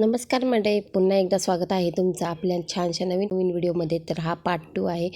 नमस्कार मंडळी पुन्हा एकदा स्वागत आहे तुमचं आपल्या छानशा नवीन नवीन व्हिडिओमध्ये. तर हा पार्ट टू आहे.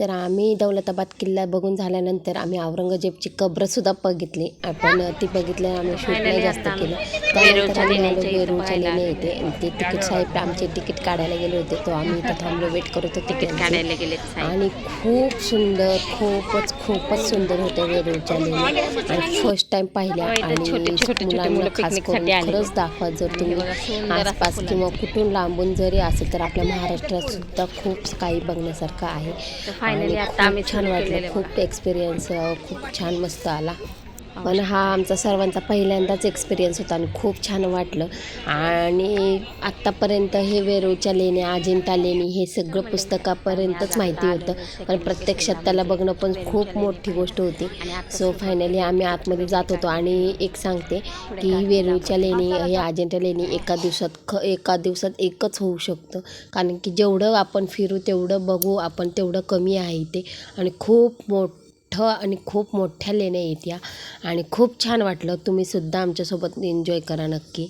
तर आम्ही दौलताबाद किल्ला बघून झाल्यानंतर आम्ही औरंगजेबची कब्रसुद्धा बघितली. आपण ती बघितलं आम्ही शूट नाही जास्त केलं. त्यानंतर आम्ही आलो वेरूळच्या लेणे येते ते तिकीट साहेब आमचे तिकीट काढायला गेले होते. तो आम्ही इथं थांबलो वेट करत होतो तिकीट काढायला गेले आणि खूप सुंदर खूपच खूपच सुंदर होत्या वेरूळच्या लेण्या. आणि फर्स्ट टाइम पाहिल्या आणि छोटे- छोटे- छोटे मुलांना मुलं खास करून. खरंच दाखवा जर तुम्ही आसपास. किंवा कुठून लांबून जरी असेल तर आपल्या महाराष्ट्रात सुद्धा खूप काही बघण्यासारखं आहे. आणि आता आम्ही छान वाटलं. खूप एक्सपिरियन्स खूप छान मस्त आला. पण हा आमचा सर्वांचा पहिल्यांदाच एक्सपिरियन्स होता आणि खूप छान वाटलं. आणि आत्तापर्यंत हे वेरूळच्या लेण्या अजिंठा लेणी हे सगळं पुस्तकापर्यंतच माहिती होतं. पण प्रत्यक्षात त्याला बघणं पण खूप मोठी गोष्ट होती. सो फायनली आम्ही आतमध्ये जात होतो आणि एक सांगते की ही वेरूळच्या लेणी हे अजिंठा लेणी एका दिवसात ख एका दिवसात एकच होऊ शकतं. कारण की जेवढं आपण फिरू तेवढं बघू आपण तेवढं कमी आहे इथे. आणि खूप मोठं मोठं आणि खूप मोठ्या लेण्या येत्या. आणि खूप छान वाटलं. तुम्ही सुद्धा आमच्यासोबत एन्जॉय करा नक्की.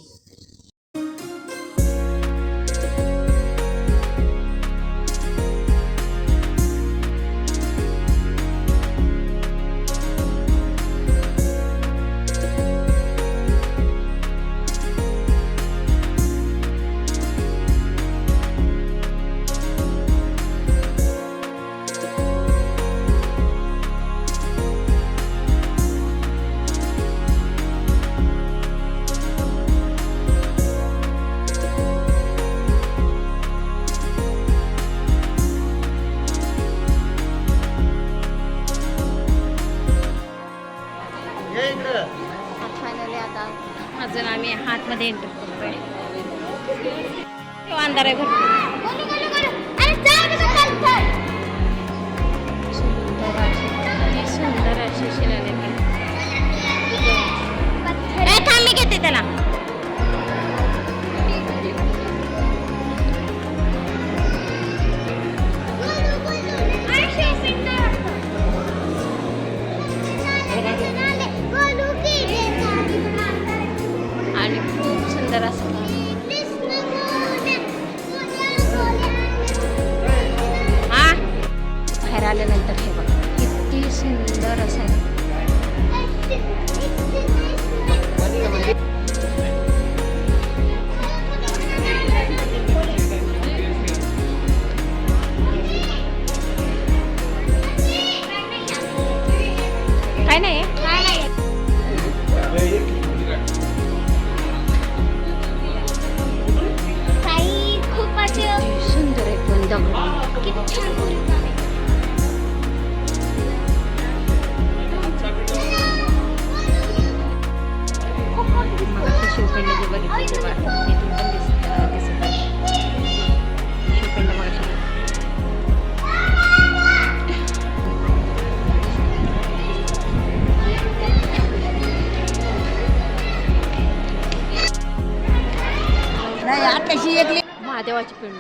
नाही आताशी एक ले- महादेवाची पिंड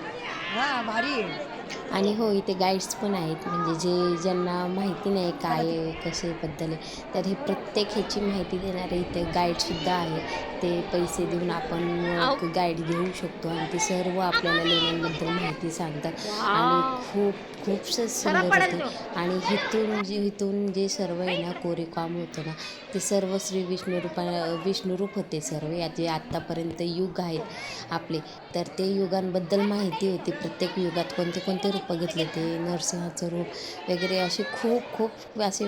हा भारी आहे. आणि हो इथे गाईड्स पण आहेत. म्हणजे जे ज्यांना माहिती नाही काय आहे, कशाबद्दल आहे तर हे प्रत्येक ह्याची माहिती देणारे इथे गाईडसुद्धा आहे ते पैसे देऊन आपण गाईड घेऊ शकतो आणि ते सर्व आपल्याला लेण्यांबद्दल माहिती सांगतात. आणि खूप खूपच सुंदर होते. आणि इथून जे इथून जे सर्व आहे ना कोरीकाम होतं ना ते सर्व श्री विष्णू रूपा विष्णुरूप होते सर्व. या जे आत्तापर्यंत युग आहेत आपले तर ते युगांबद्दल माहिती होती. प्रत्येक युगात कोणते कोणते रूप बघितले ते नरसिंहाचं रूप वगैरे असे खूप खूप असे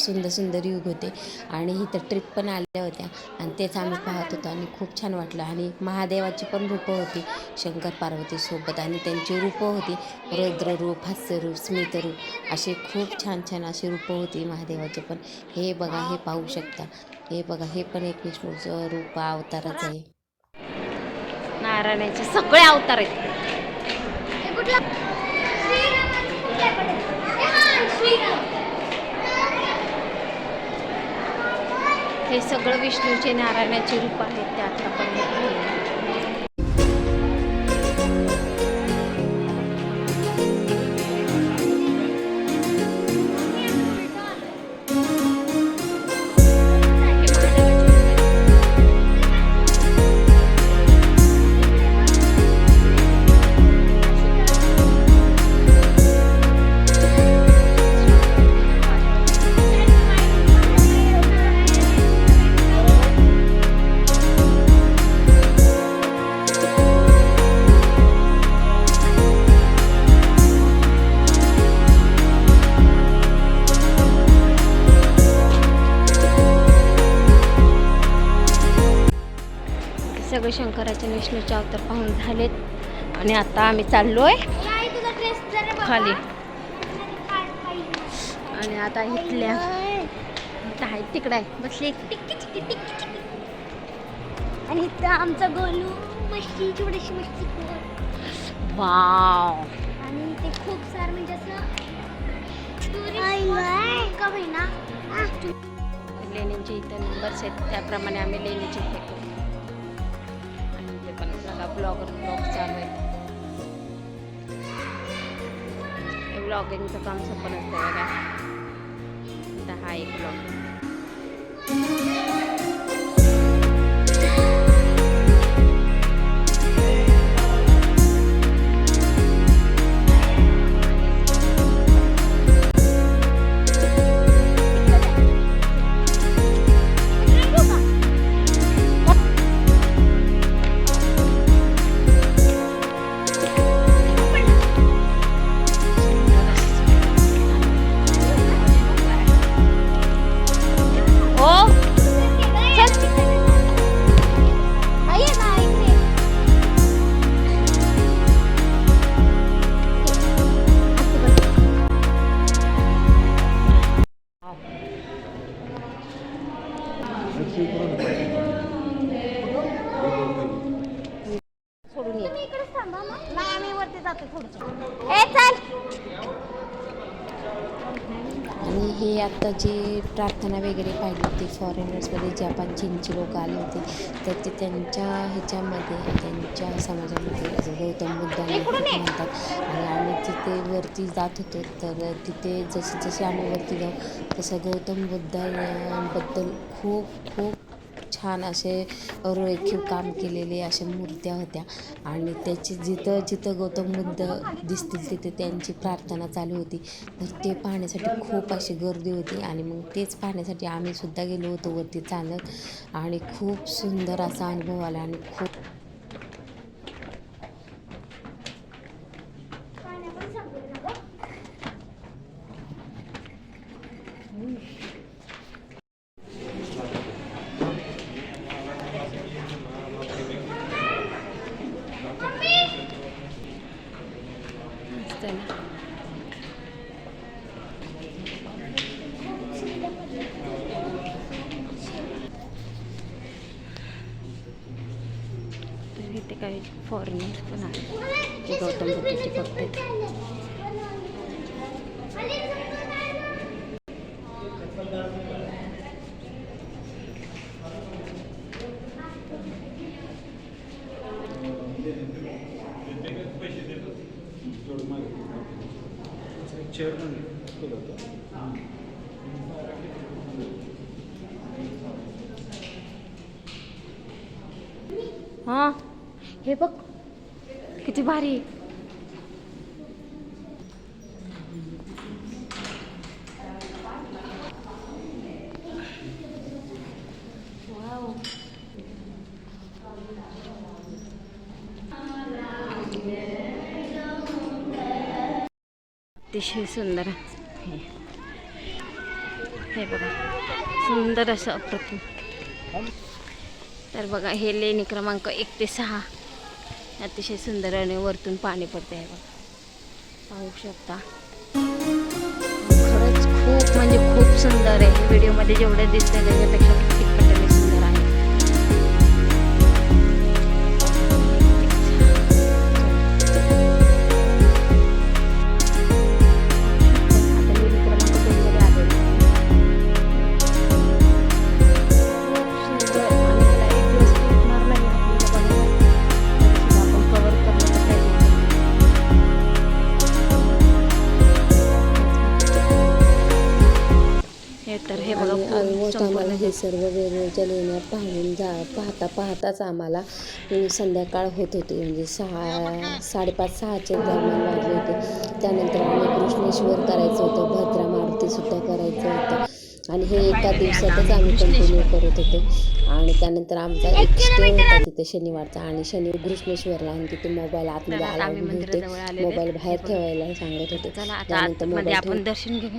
सुंदर सुंदर युग होते. आणि इथं ट्रिप पण आल्या होत्या. आणि तेच आम्ही पाहत होतो आणि खूप छान वाटलं. आणि महादेवाची पण रूपं होती शंकर पार्वतीसोबत आणि त्यांची रूपं होती रुद्ररूप हास्यरूप स्मितरूप असे खूप छान छान अशी रूपं होती महादेवाचे पण. हे बघा हे पाहू शकता. हे बघा हे पण एक विष्णूचं रूप अवतारच आहे. नारायणाचे सगळे अवतार आहेत. हे सगळं विष्णूचे नारायणाचे रूप आहेत ते पण सगळे शंकराचे विष्णूचे अवतार पाहून झालेत. आणि आता आम्ही चाललोय खाली. आणि आता इथल्या इथं आहे तिकडं आहे. बसले आणि इथं आमचा गोलू मच्छी थोडीशी मच्छी वाव. आणि ते खूप सार म्हणजे असं का होईना लेणींचे इथं नंबर्स आहेत त्याप्रमाणे आम्ही लेणीचे फेकू बघा ब्लॉगर ब्लॉग चालू आहे ब्लॉगिंगचं काम सोपं नसतं बघा. आता हा एक ब्लॉग आता जे प्रार्थना वगैरे पाहिली होती. फॉरेनर्समध्ये जपान चीनचे लोक आले होते तर ते त्यांच्या ह्याच्यामध्ये त्यांच्या समाजामध्ये गौतम बुद्धांना म्हणतात. आणि आम्ही तिथे वरती जात होतो तर तिथे जसे जसे आम्ही वरती जाऊ तसं गौतम बुद्धांबद्दल खूप खूप छान असे रेखीव काम केलेले अशा मूर्त्या होत्या. आणि त्याची जिथं जिथं गौतम बुद्ध दिसतील तिथे त्यांची प्रार्थना चालू होती. तर ते पाहण्यासाठी खूप अशी गर्दी होती आणि मग तेच पाहण्यासाठी आम्ही सुद्धा गेलो होतो वरती चालत आणि खूप सुंदर असा अनुभव आला आणि खूप मस्त आहे ना तर इथे काही फॉरेनर्स पण आहेत जे गौतम बुद्धाचे भक्त आहेत हा हे बघ किती भारी. अतिशय सुंदर. हे बघा सुंदर असं अप्रतिम. तर बघा हे लेणी क्रमांक एक ते सहा. अतिशय सुंदर आणि वरतून पाणी पडते आहे बघा. पाहू शकता. खरंच खूप म्हणजे खूप सुंदर आहे. व्हिडिओमध्ये जेवढं दिसतं त्याच्यापेक्षा सर्व वेगवेगळ्या लेण्या पाहून जा. पाहता पाहताच आम्हाला संध्याकाळ होत होती. म्हणजे सहा साडेपाच सहाच्या दरम्यान वाजले होते. त्यानंतर आम्ही कृष्णेश्वर करायचं होतं. भद्रा मारुतीसुद्धा करायचं होतं. आणि हे एका दिवसातच आम्ही कंटिन्यू करत होतो. आणि त्यानंतर आमचा एक स्टे होता तिथे शनिवारचा. आणि शनि कृष्णेश्वरला आणि तिथे मोबाईल आतमध्ये मंदिराजवळ आलेले मोबाईल बाहेर ठेवायला सांगत होते. त्यानंतर मोबाईल आपण दर्शन घेऊ